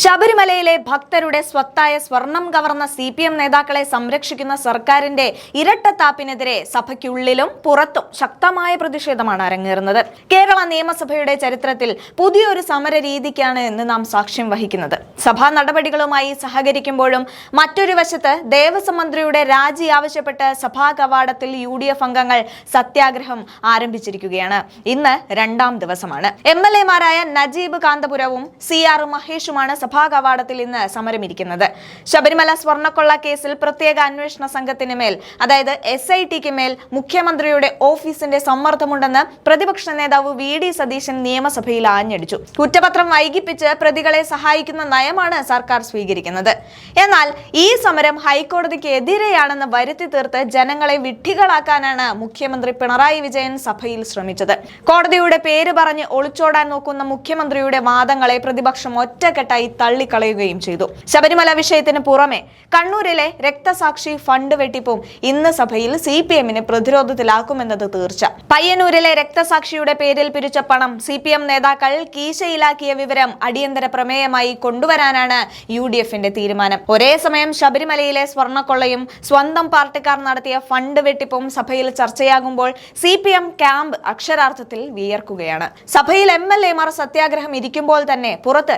ശബരിമലയിലെ ഭക്തരുടെ സ്വത്തായ സ്വർണം കവർന്ന സി പി എം നേതാക്കളെ സംരക്ഷിക്കുന്ന സർക്കാരിന്റെ ഇരട്ടത്താപ്പിനെതിരെ സഭയ്ക്കുള്ളിലും പുറത്തും ശക്തമായ പ്രതിഷേധമാണ് അരങ്ങേറുന്നത്. കേരള നിയമസഭയുടെ ചരിത്രത്തിൽ പുതിയൊരു സമര രീതിക്കാണ് ഇന്ന് നാം സാക്ഷ്യം വഹിക്കുന്നത്. സഭാ നടപടികളുമായി സഹകരിക്കുമ്പോഴും മറ്റൊരു വശത്ത് ദേവസ്വം മന്ത്രിയുടെ രാജി ആവശ്യപ്പെട്ട് സഭാ കവാടത്തിൽ യു ഡി എഫ് അംഗങ്ങൾ സത്യാഗ്രഹം ആരംഭിച്ചിരിക്കുകയാണ്. ഇന്ന് രണ്ടാം ദിവസമാണ്. എം എൽ എമാരായ നജീബ് കാന്തപുരവും സി ആർ മഹേഷുമാണ് സഭാ കവാടത്തിൽ ഇന്ന് സമരമിരിക്കുന്നത്. ശബരിമല സ്വർണക്കൊള്ള കേസിൽ പ്രത്യേക അന്വേഷണ സംഘത്തിന് മേൽ അതായത് എസ് ഐ ടിക്ക് മേൽ മുഖ്യമന്ത്രിയുടെ ഓഫീസിന്റെ സമ്മർദ്ദമുണ്ടെന്ന് പ്രതിപക്ഷ നേതാവ് വി ഡി സതീശൻ നിയമസഭയിൽ ആഞ്ഞടിച്ചു. കുറ്റപത്രം വൈകിപ്പിച്ച് പ്രതികളെ സഹായിക്കുന്ന നയമാണ് സർക്കാർ സ്വീകരിക്കുന്നത്. എന്നാൽ ഈ സമരം ഹൈക്കോടതിക്ക് എതിരെയാണെന്ന് വരുത്തി തീർത്ത് ജനങ്ങളെ വിഡ്ഢികളാക്കാനാണ് മുഖ്യമന്ത്രി പിണറായി വിജയൻ സഭയിൽ ശ്രമിച്ചത്. കോടതിയുടെ പേര് പറഞ്ഞ് ഒളിച്ചോടാൻ നോക്കുന്ന മുഖ്യമന്ത്രിയുടെ വാദങ്ങളെ പ്രതിപക്ഷം ഒറ്റക്കെട്ടായി തള്ളിക്കളയുകയും ചെയ്തു. ശബരിമല വിഷയത്തിന് പുറമെ കണ്ണൂരിലെ രക്തസാക്ഷി ഫണ്ട് വെട്ടിപ്പും ഇന്ന് സഭയിൽ സി പി എമ്മിനെ പ്രതിരോധത്തിലാക്കുമെന്നത് തീർച്ച. പയ്യന്നൂരിലെ രക്തസാക്ഷിയുടെ പേരിൽ പിരിച്ച പണം സി പി എം നേതാക്കൾ കീശയിലാക്കിയ വിവരം അടിയന്തര പ്രമേയമായി കൊണ്ടുവരാനാണ് യു ഡി എഫിന്റെ തീരുമാനം. ഒരേ സമയം ശബരിമലയിലെ സ്വർണക്കൊള്ളയും സ്വന്തം പാർട്ടിക്കാർ നടത്തിയ ഫണ്ട് വെട്ടിപ്പും സഭയിൽ ചർച്ചയാകുമ്പോൾ സി പി എം ക്യാമ്പ് അക്ഷരാർത്ഥത്തിൽ വിയർക്കുകയാണ്. സഭയിൽ എം എൽ എമാർ സത്യാഗ്രഹം ഇരിക്കുമ്പോൾ തന്നെ പുറത്ത്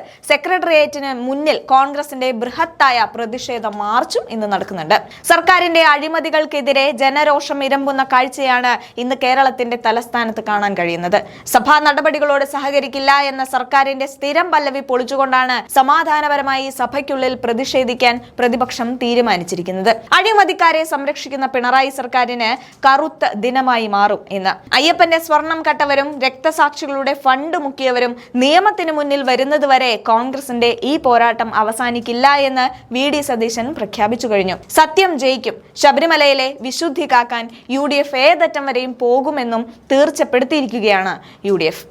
സെക്രട്ടേറിയറ്റിന് മുന്നിൽ കോൺഗ്രസിന്റെ ബൃഹത്തായ പ്രതിഷേധ മാർച്ചും ഇന്ന് നടക്കുന്നുണ്ട്. സർക്കാരിന്റെ അഴിമതികൾക്കെതിരെ ജനരോഷം ഇരമ്പുന്ന കാഴ്ചയാണ് ഇന്ന് കേരളത്തിന്റെ തലസ്ഥാനത്ത് കാണാൻ കഴിയുന്നത്. സഭാ നടപടികളോട് സഹകരിക്കില്ല എന്ന സർക്കാരിന്റെ സ്ഥിരം പല്ലവി പൊളിച്ചുകൊണ്ടാണ് സമാധാനപരമായി സഭയ്ക്കുള്ളിൽ പ്രതിഷേധിക്കാൻ പ്രതിപക്ഷം തീരുമാനിച്ചിരിക്കുന്നത്. അഴിമതിക്കാരെ സംരക്ഷിക്കുന്ന പിണറായി സർക്കാരിന് കറുത്ത ദിനമായി മാറും ഇന്ന്. അയ്യപ്പന്റെ സ്വർണം കട്ടവരും രക്തസാക്ഷികളുടെ ഫണ്ട് മുക്കിയവരും നിയമത്തിന് മുന്നിൽ വരുന്നതുവരെ കോൺഗ്രസിന്റെ ഈ പോരാട്ടം അവസാനിക്കില്ല എന്ന് വി ഡി സതീശൻ പ്രഖ്യാപിച്ചു കഴിഞ്ഞു. സത്യം ജയിക്കും. ശബരിമലയിലെ വിശുദ്ധി കാക്കാൻ യു ഡി എഫ് ഏതറ്റം വരെയും പോകുമെന്നും തീർച്ചപ്പെടുത്തിയിരിക്കുകയാണ് യു ഡി എഫ്.